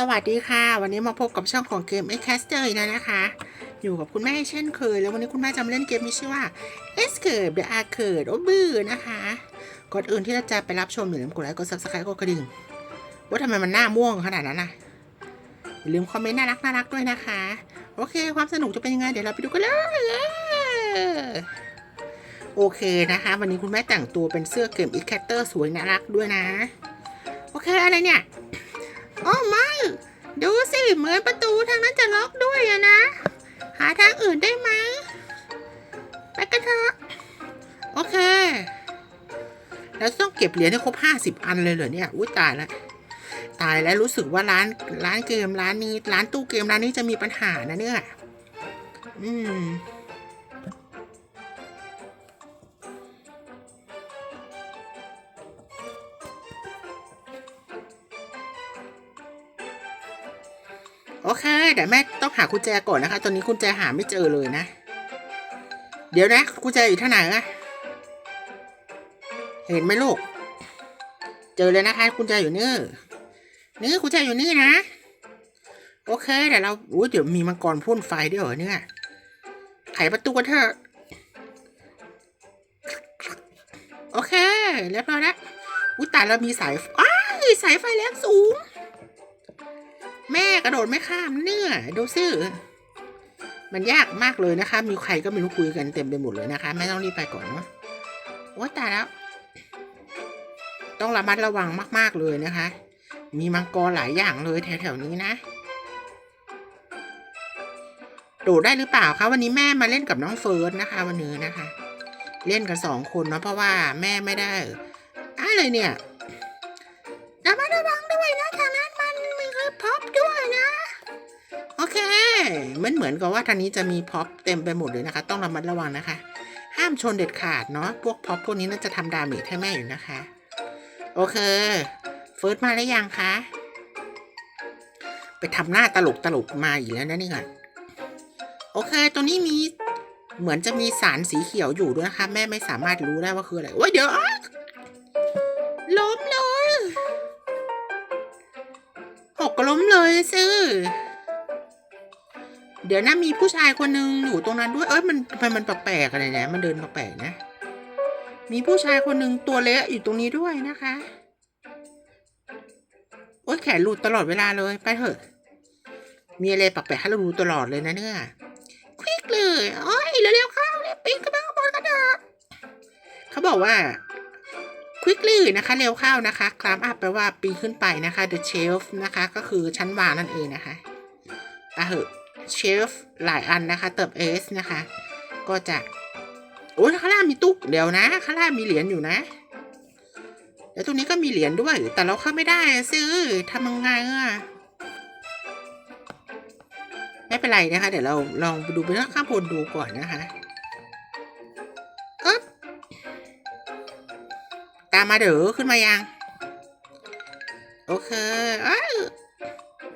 สวัสดีค่ะ วันนี้มาพบกับช่องของเกม e c a s t e r อีกแล้วนะคะ อยู่กับคุณแม่เช่นเคย แล้ววันนี้คุณแม่จะมาเล่นเกมที่ชื่อว่า Escape the Arcade โอ้บื้อนะคะก่อนอื่นที่เราจะไปรับชมอย่าลืมกดไลค์กด subscribe กดกระดิ่งว่าทำไมมันหน้าม่วงขนาดนั้นน่ะอย่าลืมคอมเมนต์น่ารักน่ารักด้วยนะคะ โอเค ความสนุกจะเป็นยังไงเดี๋ยวเราไปดูกันเลยโอเคนะคะ วันนี้คุณแม่แต่งตัวเป็นเสื้อเกม e c a s t e r สวยน่ารักด้วยนะ โอเคอะไรเนี่ย โอ้ไม่ ดูสิเหมือนประตูทางนั้นจะล็อกด้วยอะนะ หาทางอื่นได้ไหม ไปกันเถอะ โอเค แล้วต้องเก็บเหรียญให้ครบห้าสิบอันเลยเหรอเนี่ย อุ้ยตายแล้วตายแล้วรู้สึกว่าร้านร้านเกมร้านนี้ ร้านตู้เกมร้านนี้จะมีปัญหานะเนี่ย อืม โอเคเดี๋ยวแม่ต้องหากุญแจก่อนนะคะ ตอนนี้กุญแจหาไม่เจอเลยนะ เดี๋ยวนะกุญแจอยู่ที่ไหนอะเห็นไหมลูก เจอเลยนะคะกุญแจอยู่นี่นี่กุญแจอยู่นี่นะ โอเคเดี๋ยวเราอุ้ยเดี๋ยวมีมังกรพ่นไฟด้วยเหรอเนี่ยไขประตูกันเถอะโอเคเรียบร้อยแล้วอุ้ยตายเรามีสายอ้ายสายไฟแรงสูง แม่กระโดดไม่ข้ามเนี่ยดูซิมันยากมากเลยนะคะ มีใครก็ไม่รู้คุยกันเต็มไปหมดเลยนะคะแม่ต้องรีบไปก่อนเนาะโอ้ตายแล้ว ต้องระมัดระวังมาก ๆเลยนะคะ มีมังกรหลายอย่างเลยแถวๆนี้นะ โดดได้หรือเปล่าคะวันนี้แม่มาเล่นกับน้องเฟิร์สนะคะ วันนี้นะคะ เล่นกันสองคนเนาะเพราะว่าแม่ไม่ได้อะไรเนี่ย มันเหมือนกับว่าทางนี้จะมีพ็อปเต็มไปหมดเลยนะคะ ต้องระมัดระวังนะคะ ห้ามชนเด็ดขาดเนาะพวกพ็อปพวกนี้น่าจะทำดาเมจให้แม่อยู่นะคะ โอเคเฟิร์สมาแล้วยังคะไปทำหน้าตลกตลกมาอีกแล้วนะนี่ยโอเค ตัวนี้มีเหมือนจะมีสารสีเขียวอยู่ด้วยนะคะ แม่ไม่สามารถรู้ได้ว่าคืออะไรโอ้ยเดี๋ยวล้มเลยหกล้มเลยซื้อ เดี๋ยวนะมีผู้ชายคนหนึ่งอยู่ตรงนั้นด้วย เอ้ยมันทำไมมันแปลกๆอะไรเนี่ยมันเดินแปลกๆนะ มีผู้ชายคนหนึ่งตัวเละอยู่ตรงนี้ด้วยนะคะ โอ๊ยแขนหลุดตลอดเวลาเลยไปเถอะ มีอะไรแปลกๆให้เราดูตลอดเลยนะเนี่ยควิกเลยโอ้ยเร็วๆเข้าเร็วปีนขึ้นมาข้างบนกันเถอะเขาบอกว่าควิกลี่นะคะ เร็วเข้านะคะคลามอัพแปลว่าปีนขึ้นไปนะคะ the shelf นะคะ ก็คือชั้นวางนั่นเองนะคะไปเถอะ shelf หลายอันนะคะ เติม s นะคะ ก็จะ โอ้ยข้างล่างมีตุ๊กเดี๋ยวนะข้างล่างมีเหรียญอยู่นะ แล้วตรงนี้ก็มีเหรียญด้วย แต่เราเข้าไม่ได้ซื้อทำยังไงอะไม่เป็นไรนะคะ เดี๋ยวเราลองดูไปข้างบนดูก่อนนะคะอ๊บตามมาเด้อขึ้นมายัง โอเคเอ้ย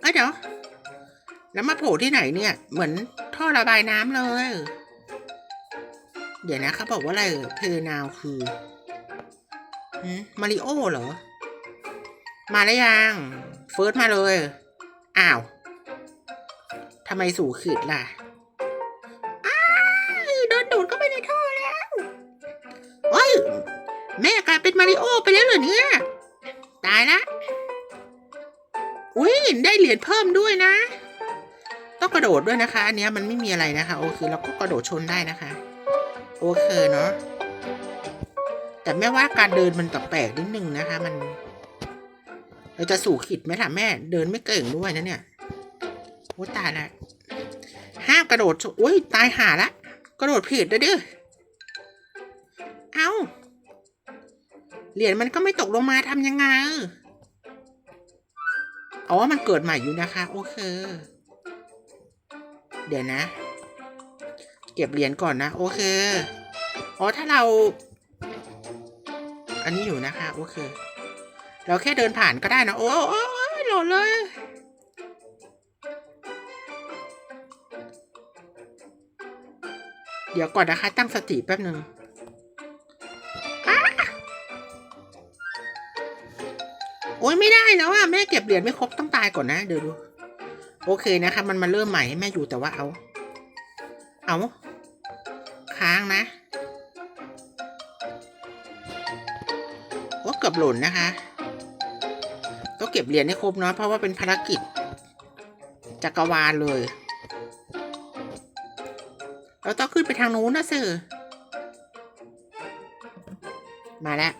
เอ้ยเดี๋ยว แล้วมาโผล่ที่ไหนเนี่ย เหมือนท่อระบายน้ำเลย เดี๋ยวนะเขาบอกว่าอะไรเพนาวคือมาริโอเหรอ มาแล้วยังเฟิร์สมาเลย อ้าวทำไมสู่ขีดล่ะอ้าโดนดูดเข้าไปในท่อแล้วโอ้ยแม่กลายเป็นมาริโอไปแล้วเหรอเนี่ย ตายละอุ้ยได้เหรียญเพิ่มด้วยนะ กระโดดด้วยนะคะ อันนี้มันไม่มีอะไรนะคะ โอเคเราก็กระโดดชนได้นะคะ โอเคเนาะแต่แม่ว่าการเดินมันแปลกนิดนึงนะคะ มัน เราจะสู่ขิดไหมล่ะแม่ เดินไม่เก่งด้วยนะเนี่ยโอ้ตายละห้ามกระโดดชนอุ้ยตายหาละ กระโดดผิดนะดิเอาเหรียญมันก็ไม่ตกลงมาทำยังไงอ๋อมันเกิดใหม่อยู่นะคะ โอเค เดี๋ยวนะ เก็บเหรียญก่อนนะ โอเค อ๋อ ถ้าเรา อันนี้อยู่นะคะ โอเค เราแค่เดินผ่านก็ได้นะ โอ้โอ้หล่นเลย เดี๋ยวก่อนนะคะ ตั้งสติแป๊บหนึ่งอโอ้ยไม่ได้แล้วอะแม่เก็บเหรียญไม่ครบต้องตายก่อนนะ เดี๋ยวดู โอเคนะคะ มันมาเริ่มใหม่ให้แม่อยู่แต่ว่าเอา เอาค้างนะว่าเกือบหล่นนะคะ ก็เก็บเหรียญให้ครบเนาะเพราะว่าเป็นภารกิจจักรวาลเลย เราต้องขึ้นไปทางนู้นนะสื่อมาแล้ว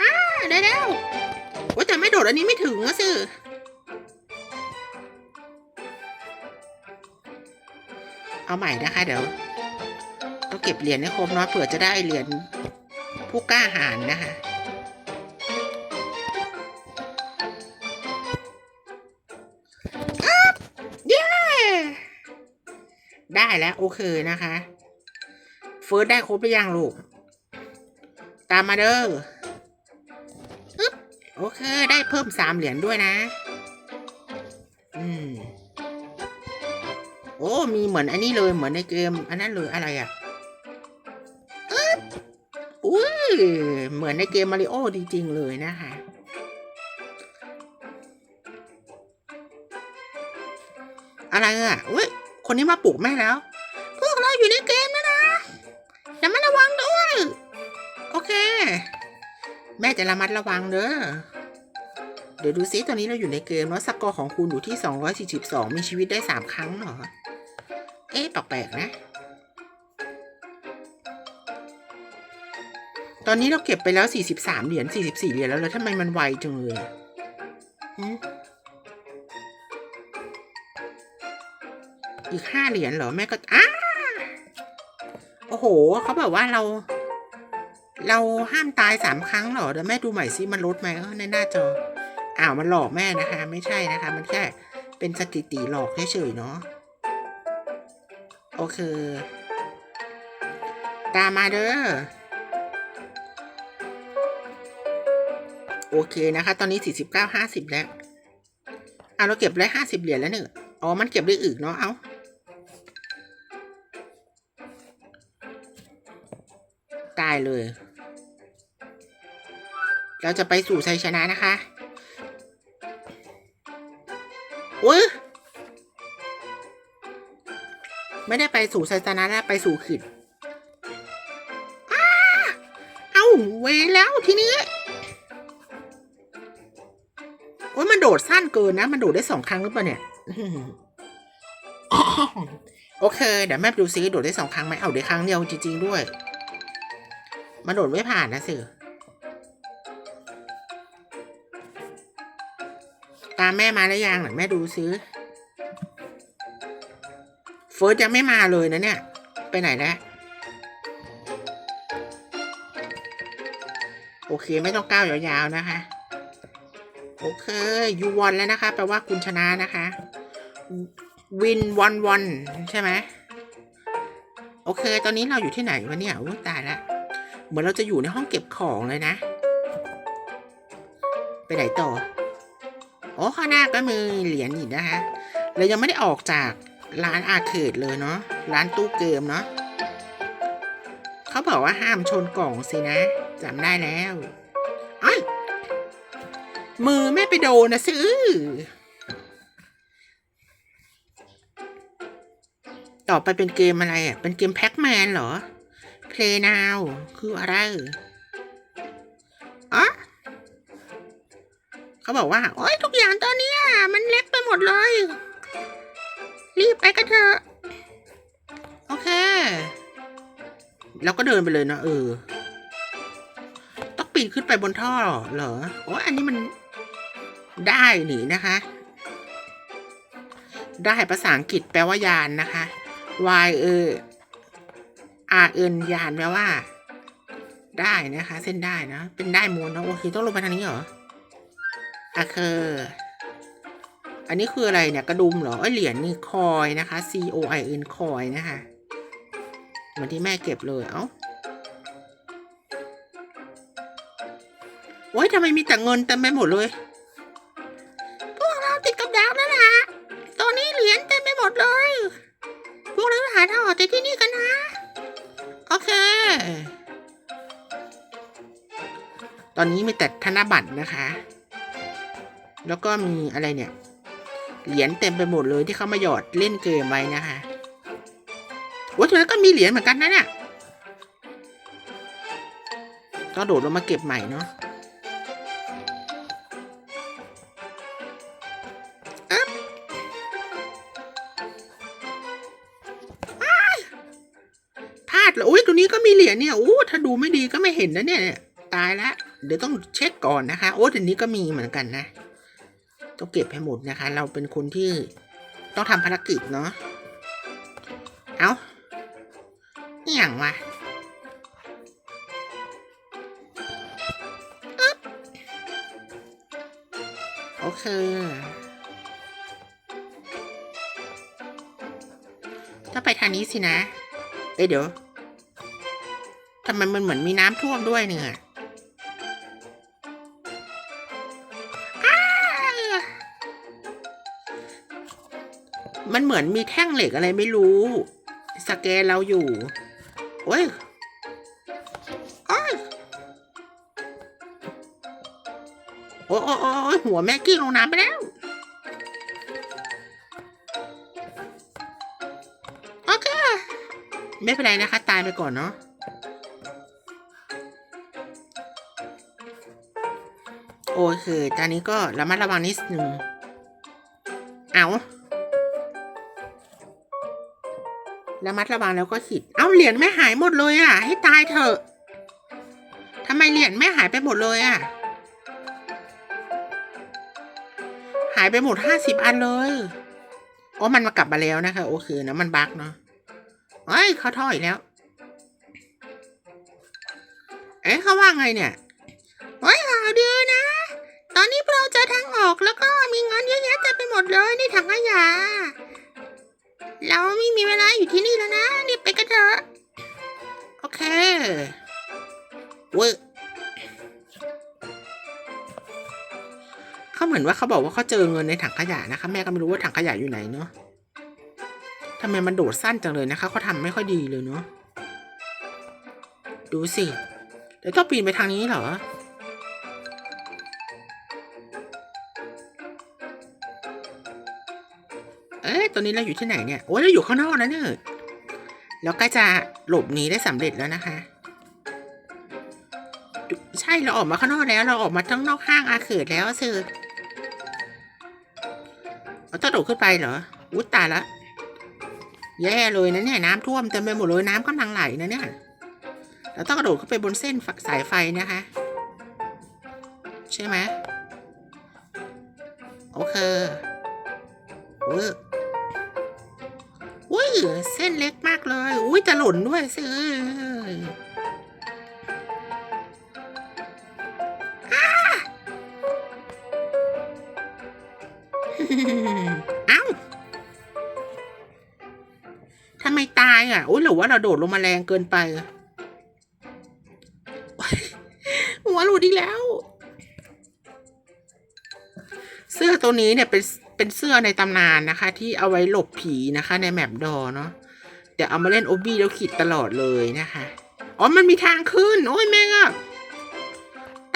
อ้าได้แล้ว โอ้แต่ไม่โดดอันนี้ไม่ถึงนะสื่อเอาใหม่นะคะเดี๋ยวต้องเก็บเหรียญให้ครบเนาะเผื่อจะได้เหรียญผู้กล้าหาญนะคะเย้ได้แล้วโอเคนะคะ เฟิร์สได้ครบหรือยังลูก ตามมาเด้อ เค ได้เพิ่มสามเหรียญด้วยนะ อืม โอ้ มีเหมือนอันนี้เลยเหมือนในเกม อันนั้นเลยอะไรอะอุ้ย เหมือนในเกมมาริโอจริงๆเลยนะคะอะไรอะอุ้ย คนนี้มาปลุกแม่แล้ว พวกเราอยู่ในเกมแล้วนะอย่ามาระวังด้วย โอเค แม่จะระมัดระวังเด้อ ดี๋ยวดูซิตอนนี้เราอยู่ในเกมแล้วสกอร์ของคุณอยู่ที่ 242 มีชีวิตได้ 3 ครั้งเหรอ เอ๊ะแปลกๆนะ ตอนนี้เราเก็บไปแล้ว 43 เหรียญ 44 เหรียญแล้วแล้วทำไมมันไวจังเลยอีกห้าเหรียญเหรอ แม่ก็อ้าโอ้โห เขาแบบว่าเรา เราห้ามตายสามครั้งเหรอ เดี๋ยวแม่ดูใหม่ซิมันลดไหมในหน้าจอ อ้าวมันหลอกแม่นะคะ ไม่ใช่นะคะ มันแค่เป็นสถิติหลอกเฉยๆเนาะโอเค ตามมาเด้อโอเคนะคะ ตอนนี้สี่สิบเก้าห้าสิบแล้วอะเราเก็บได้ห้าสิบเหรียญแล้วเนี่ยอ๋อ มันเก็บได้อึกเนาะเอาตายเลย เราจะไปสู่ชัยชนะนะคะ อุ้ยไม่ได้ไปสู่ชัยชนะแล้วไปสู่ขิดเอ้าเวแล้วทีนี้โอ้ยมันโดดสั้นเกินนะ มันโดดได้สองครั้งหรือเปล่าเนี่ยโอเค เดี๋ยวแม่ดูซิโดดได้สองครั้งไหมเอาได้ครั้งเดียวจริงๆด้วย มันโดดไม่ผ่านนะสิามแม่มาแล้วยังหน่อยแม่ดูซิเฟิร์สยังไม่มาเลยนะเนี่ย ไปไหนแล้วโอเคไม่ต้องก้าวยาวๆนะคะ โอเคยูวอนแล้วนะคะ แปลว่าคุณชนะนะคะ วินวันวันใช่ไหมโอเค ตอนนี้เราอยู่ที่ไหนวะเนี่ยโอ้ตายละเหมือนเราจะอยู่ในห้องเก็บของเลยนะ ไปไหนต่อ โอ้ข้างหน้าก็มีเหรียญอีกนะคะเรายังไม่ได้ออกจากร้านอาร์เคดเลยเนาะร้านตู้เกมเนาะเขาบอกว่าห้ามชนกล่องสินะจำได้แล้วไอ้ยมือไม่ไปโดนนะซื้อ ต่อไปเป็นเกมอะไรอะ เป็นเกมแพ็กแมนเหรอ Play Now คืออะไรอ๋อเขาบอกว่า โอ๊ย ดเลย รีบไปกันเถอะ โอเค แล้วก็เดินไปเลยนะเออ ต้องปีนขึ้นไปบนท่อเหรอ โอ้ยอันนี้มันได้หนีนะคะ ได้ภาษาอังกฤษแปลว่ายานนะคะ Y เออ R เอินยานแปลว่า ได้นะคะ เส้นได้นะ เป็นได้มูลนะโอเคต้องลงไปทางนี้เหรออะคือ อันนี้คืออะไรเนี่ยกระดุมเหรอเอ้เหรียญนี่คอยนะคะ C O I N คอยนะคะเหมือนที่แม่เก็บเลยเอ้าโอ้ยทำไมมีแต่เงินเต็มไปหมดเลยพวกเราติดกับดักนั่นแหละตอนนี้เหรียญเต็มไปหมดเลย พวกเราหาทางออกจากที่นี่กันนะโอเค ตอนนี้มีแต่ธนบัตรนะคะ แล้วก็มีอะไรเนี่ย เหรียญเต็มไปหมดเลยที่เขามาหยอดเล่นเกมไว้นะคะโอ้ตรงนั้นก็มีเหรียญเหมือนกันนะเนี่ยก็โดดลงมาเก็บใหม่เนาะอ้าวพลาดเหรอโอ้ยตัวนี้ก็มีเหรียญเนี่ยอู้ถ้าดูไม่ดีก็ไม่เห็นนะเนี่ย ตายแล้ว เดี๋ยวต้องเช็คก่อนนะคะ โอ้ตัวนี้ก็มีเหมือนกันนะ ต้องเก็บให้หมดนะคะ เราเป็นคนที่ต้องทำภารกิจเนาะ เอาอย่างวะอึ๊บโอเค ถ้าไปทางนี้สินะเอ้ยเดี๋ยวทำไมมันเหมือนมีน้ำท่วมด้วยเนี่ย มันเหมือนมีแท่งเหล็กอะไรไม่รู้ สแกนเราอยู่ โอ้ยโอ้ยโอ้ยโอ้ยโอ้หัวแม่กิ้งลงน้ำไปแล้วโอเคไม่เป็นไรนะคะ ตายไปก่อนเนาะโอเคตอนนี้ก็ระมัดระวังนิดนึงเอา ระมัดระวังแล้วก็ขิดเอาเหรียญไม่หายหมดเลยอะ ให้ตายเถอะทำไมเหรียญไม่หายไปหมดเลยอะ หายไปหมดห้าสิบอันเลยโอ๋อมันมากลับมาแล้วนะคะ โอเคนะมันบักเนาะเฮ้ยเขาทออีกแล้ว เอ๊ะเขาว่าไงเนี่ยเฮ้ยข่าวดีนะ ตอนนี้เราเจอทางออกแล้วก็มีเงินเยอะแยะเต็มไปหมดเลยในถังขยะ เราไม่มีเวลาอยู่ที่นี่แล้วนะรีบไปกันเถอะ โอเคเว้เขาเหมือนว่าเขาบอกว่าเขาเจอเงินในถังขยะนะคะ แม่ก็ไม่รู้ว่าถังขยะอยู่ไหนเนาะทำไมมันโดดสั้นจังเลยนะคะเขาทำไม่ค่อยดีเลยเนาะดูสิเดี๋ยวต้องปีนไปทางนี้เหรอ เอ๊ะตอนนี้เราอยู่ที่ไหนเนี่ย โอ้ยเราอยู่ข้างนอกนะเนี่ยแล้วก็จะหลบหนีได้สำเร็จแล้วนะคะ ใช่เราออกมาข้างนอกแล้ว เราออกมาทั้งนอกห้างอาเขิดแล้วสิเราต้องโดดขึ้นไปเหรอ อุ้ยตายละ แย่เลยนะเนี่ยน้ำท่วมเต็มไปหมดเลยน้ำกำลังไหลนะเนี่ย เราต้องกระโดดขึ้นไปบนเส้นสายไฟนะคะ ใช่ไหมโอเคเวอร์ เส้นเล็กมากเลย อุ้ยจะหล่นด้วยสิอ้าเอ้าทำไมตายอะ อุ้ยหรือว่าเราโดดลงมาแรงเกินไปหัวหลุดอีกแล้ว เสื้อตัวนี้เนี่ยเป็น เป็นเสื้อในตำนานนะคะ ที่เอาไว้หลบผีนะคะ ในแมปดอเนาะแต่เอามาเล่นโอบี้แล้วขีดตลอดเลยนะคะอ๋อมันมีทางขึ้น โอ้ยแม่งอะ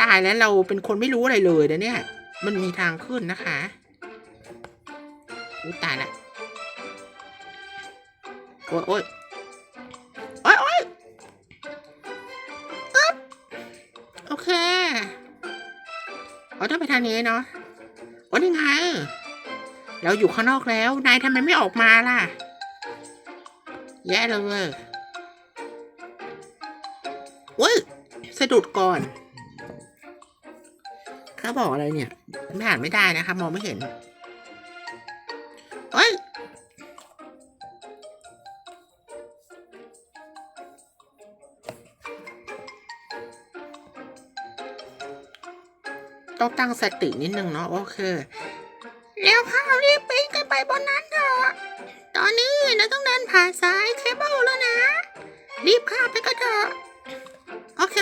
ตายแล้วเราเป็นคนไม่รู้อะไรเลยนะเนี่ย มันมีทางขึ้นนะคะอู้ตายละโอ้ยโอ้ยโอ้ยโอ้ยอ๊บโอเคเอาต้องไปทางนี้เนาะโอ้ยยังไง เราอยู่ข้างนอกแล้ว นายทำไมไม่ออกมาล่ะ แย่เลยเว้ยสะดุดก่อนเขาบอกอะไรเนี่ย ไม่อ่านไม่ได้นะคะมองไม่เห็นเอ้ยต้องตั้งสตินิดนึงเนาะโอเค แล้วข้าวรีบปีนกันไปบนนั้นเถอะตอนนี้เราต้องเดินผ่านสายเคเบิลแล้วนะ รีบข้ามไปกันเถอะ โอเค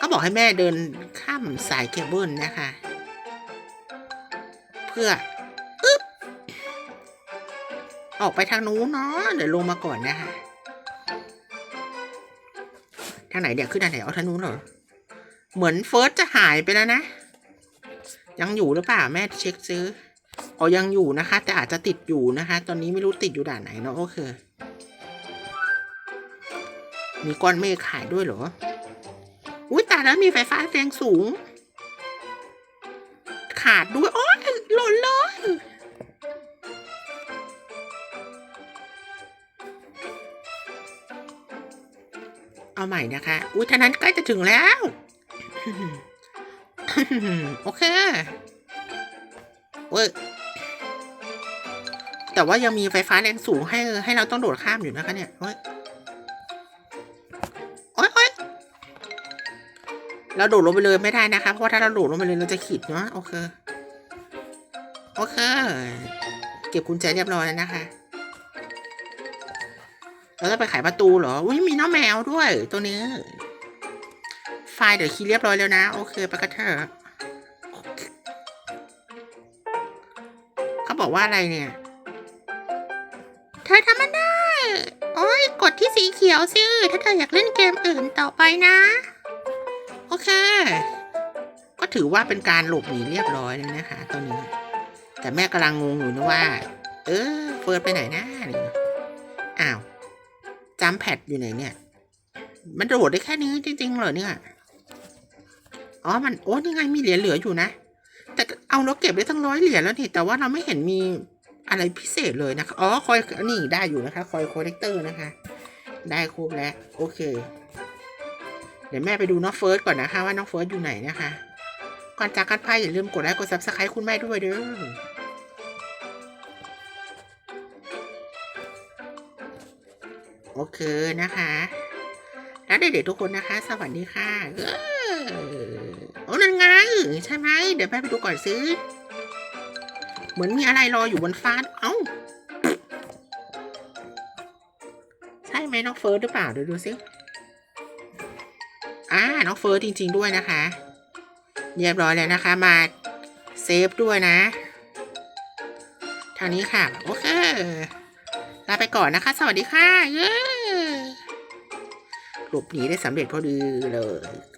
ก็บอกให้แม่เดินข้ามสายเคเบิลนะคะ เพื่ออึ๊บออกไปทางนู้นเนาะเดี๋ยวลงมาก่อนนะคะทางไหนเดี๋ยวขึ้นทางไหนเอาทางนู้นเหรอเหมือนเฟิร์สจะหายไปแล้วนะ ยังอยู่หรือเปล่าแม่เช็คซื้ออ๋อยังอยู่นะคะ แต่อาจจะติดอยู่นะคะ ตอนนี้ไม่รู้ติดอยู่ด่านไหนเนาะโอเคมีก้อนเมฆขายด้วยเหรอ อุ้ยตาแล้วมีไฟฟ้าแรงสูง ขาดด้วยโอ้ยหล่นเลยเอาใหม่นะคะ อุ้ยท่านั้นใกล้จะถึงแล้ว โอเคเว้ยแต่ว่ายังมีไฟฟ้าแรงสูงให้ให้เราต้องโดดข้ามอยู่นะคะเนี่ยเฮ้ยโอ๊ยโอ๊ยเราโดดลงไปเลยไม่ได้นะคะ เพราะว่าถ้าเราโดดลงไปเลยเราจะขีดเนาะโอเค โอเค เก็บกุญแจเรียบร้อยแล้วนะคะเราจะไปไขประตูเหรอ อุ้ยมีน้องแมวด้วยตัวนี้ ไฟล์เดี๋ยวคีย์เรียบร้อยแล้วนะ โอเคไปกันเถอะเขาบอกว่าอะไรเนี่ย เธอทำมันได้ โอ้ยกดที่สีเขียวสิ ถ้าเธออยากเล่นเกมอื่นต่อไปนะ โอเค ก็ถือว่าเป็นการหลบหนีเรียบร้อยแล้วนะคะตอนนี้ แต่แม่กำลังงงอยู่นะว่า เออเฟิร์สไปไหนนะนี่อ้าวจัมแพดอยู่ไหนเนี่ย มันโดดได้แค่นี้จริงๆเหรอเนี่ย อ๋อ มัน โอ้นี่ไง มีเหรียญเหลืออยู่นะ แต่เอาเราเก็บได้ตั้งร้อยเหรียญแล้วนี่ แต่ว่าเราไม่เห็นมีอะไรพิเศษเลยนะคะ อ๋อ คอย นี่ได้อยู่นะคะ คอยคอลเลกเตอร์นะคะ ได้ครบแล้ว โอเค เดี๋ยวแม่ไปดูน้องเฟิร์สก่อนนะคะ ว่าน้องเฟิร์สอยู่ไหนนะคะ ก่อนจากกันไปอย่าลืมกดไลค์ กดซับสไครต์คุณแม่ด้วยเด้อโอเคนะคะ แล้วเด็กๆทุกคนนะคะ สวัสดีค่ะเออโอ้นั่นไงใช่ไหมเดี๋ยวแม่ไปดูก่อนซื้อเหมือนมีอะไรรออยู่บนฟ้าเอ้าใช่ไหมน้องเฟิร์สหรือเปล่าเดี๋ยวดูสิอ่าน้องเฟิร์สจริง ๆด้วยนะคะเรียบร้อยแล้วนะคะมาเซฟด้วยนะทางนี้ค่ะ โอเคลาไปก่อนนะคะ สวัสดีค่ะ เย้ หลบหนีได้สำเร็จพอดีเลย